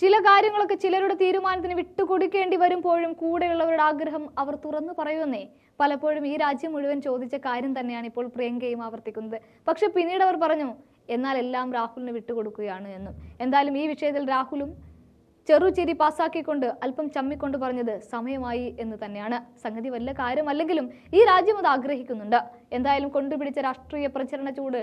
ചില കാര്യങ്ങളൊക്കെ ചിലരുടെ തീരുമാനത്തിന് വിട്ടുകൊടുക്കേണ്ടി വരുമ്പോഴും കൂടെയുള്ളവരുടെ ആഗ്രഹം അവർ തുറന്നു പറയുമെന്നേ. പലപ്പോഴും ഈ രാജ്യം മുഴുവൻ ചോദിച്ച കാര്യം തന്നെയാണ് ഇപ്പോൾ പ്രിയങ്കയും ആവർത്തിക്കുന്നത്. പക്ഷെ പിന്നീട് അവർ പറഞ്ഞു എന്നാൽ എല്ലാം രാഹുലിന് വിട്ടുകൊടുക്കുകയാണ് എന്നും. എന്തായാലും ഈ വിഷയത്തിൽ രാഹുലും ചെറുചിരി പാസ്സാക്കിക്കൊണ്ട് അല്പം ചമ്മിക്കൊണ്ട് പറഞ്ഞത് സമയമായി എന്ന് തന്നെയാണ്. സംഗതി വല്ല കാര്യമല്ലെങ്കിലും ഈ രാജ്യം അത് ആഗ്രഹിക്കുന്നുണ്ട്. എന്തായാലും കൊണ്ടുപിടിച്ച രാഷ്ട്രീയ പ്രചരണ ചൂട്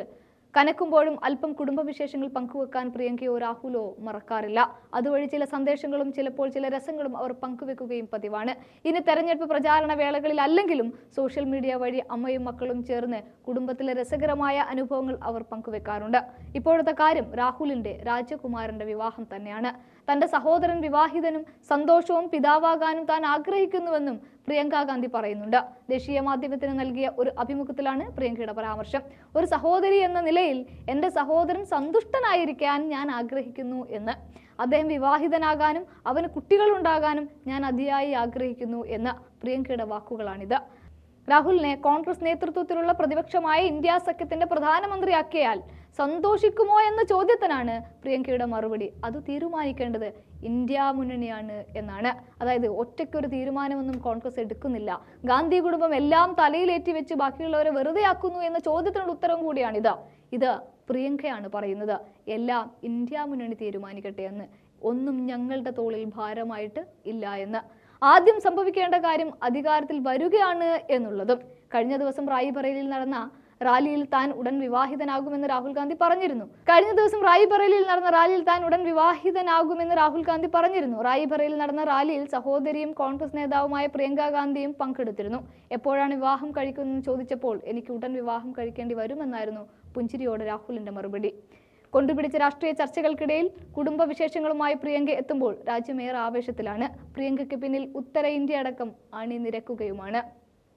കനക്കുമ്പോഴും അല്പം കുടുംബവിശേഷങ്ങൾ പങ്കുവെക്കാൻ പ്രിയങ്കയോ രാഹുലോ മറക്കാറില്ല. അതുവഴി ചില സന്ദേശങ്ങളും ചിലപ്പോൾ ചില രസങ്ങളും അവർ പങ്കുവെക്കുകയും പതിവാണ്. ഇനി തെരഞ്ഞെടുപ്പ് പ്രചാരണ വേളകളിൽ അല്ലെങ്കിലും സോഷ്യൽ മീഡിയ വഴി അമ്മയും മക്കളും ചേർന്ന് കുടുംബത്തിലെ രസകരമായ അനുഭവങ്ങൾ അവർ പങ്കുവെക്കാറുണ്ട്. ഇപ്പോഴത്തെ കാര്യം രാഹുലിന്റെ രാജകുമാരന്റെ വിവാഹം തന്നെയാണ്. തന്റെ സഹോദരൻ വിവാഹിതനും സന്തോഷവും പിതാവാകാനും താൻ ആഗ്രഹിക്കുന്നുവെന്നും പ്രിയങ്ക ഗാന്ധി പറയുന്നുണ്ട്. ദേശീയ മാധ്യമത്തിന് നൽകിയ ഒരു അഭിമുഖത്തിലാണ് പ്രിയങ്കയുടെ പരാമർശം. ഒരു സഹോദരി എന്ന നിലയിൽ എന്റെ സഹോദരൻ സന്തുഷ്ടനായിരിക്കാൻ ഞാൻ ആഗ്രഹിക്കുന്നു എന്ന്. അദ്ദേഹം വിവാഹിതനാകാനും അവന് കുട്ടികൾ ഉണ്ടാകാനും ഞാൻ അതിയായി ആഗ്രഹിക്കുന്നു എന്ന് പ്രിയങ്കയുടെ വാക്കുകളാണിത്. രാഹുലിനെ കോൺഗ്രസ് നേതൃത്വത്തിലുള്ള പ്രതിപക്ഷമായ ഇന്ത്യ സഖ്യത്തിന്റെ പ്രധാനമന്ത്രിയാക്കിയാൽ സന്തോഷിക്കുമോ എന്ന ചോദ്യത്തിനാണ് പ്രിയങ്കയുടെ മറുപടി. അത് തീരുമാനിക്കേണ്ടത് ഇന്ത്യ മുന്നണിയാണ് എന്നാണ്. അതായത് ഒറ്റയ്ക്കൊരു തീരുമാനമൊന്നും കോൺഗ്രസ് എടുക്കുന്നില്ല. ഗാന്ധി കുടുംബം എല്ലാം തലയിലേറ്റി വെച്ച് ബാക്കിയുള്ളവരെ വെറുതെ ആക്കുന്നു എന്ന ചോദ്യത്തിനുള്ള ഉത്തരവും കൂടിയാണിത്. ഇത് പ്രിയങ്കയാണ് പറയുന്നത്. എല്ലാം ഇന്ത്യ മുന്നണി തീരുമാനിക്കട്ടെ എന്ന്. ഒന്നും ഞങ്ങളുടെ തോളിൽ ഭാരമായിട്ട് ഇല്ല എന്ന്. ആദ്യം സംഭവിക്കേണ്ട കാര്യം അധികാരത്തിൽ വരികയാണ് എന്നുള്ളതും. കഴിഞ്ഞ ദിവസം റായിബറേലിയിൽ നടന്ന റാലിയിൽ താൻ ഉടൻ വിവാഹിതനാകുമെന്ന് രാഹുൽ ഗാന്ധി പറഞ്ഞിരുന്നു. കഴിഞ്ഞ ദിവസം റായിബറേലിയിൽ നടന്ന റാലിയിൽ താൻ ഉടൻ വിവാഹിതനാകുമെന്ന് രാഹുൽ ഗാന്ധി പറഞ്ഞിരുന്നു. റായിബറേലിൽ നടന്ന റാലിയിൽ സഹോദരിയും കോൺഗ്രസ് നേതാവുമായ പ്രിയങ്ക ഗാന്ധിയും പങ്കെടുത്തിരുന്നു. എപ്പോഴാണ് വിവാഹം കഴിക്കുന്നതെന്ന് ചോദിച്ചപ്പോൾ എനിക്ക് ഉടൻ വിവാഹം കഴിക്കേണ്ടി വരുമെന്നായിരുന്നു പുഞ്ചിരിയോട് രാഹുലിന്റെ മറുപടി. കൊണ്ടുപിടിച്ച രാഷ്ട്രീയ ചർച്ചകൾക്കിടയിൽ കുടുംബ വിശേഷങ്ങളുമായി പ്രിയങ്ക എത്തുമ്പോൾ രാജ്യമേറെ ആവേശത്തിലാണ്. പ്രിയങ്കയ്ക്ക് പിന്നിൽ ഉത്തര ഇന്ത്യ അടക്കം അണിനിരക്കുകയുമാണ്.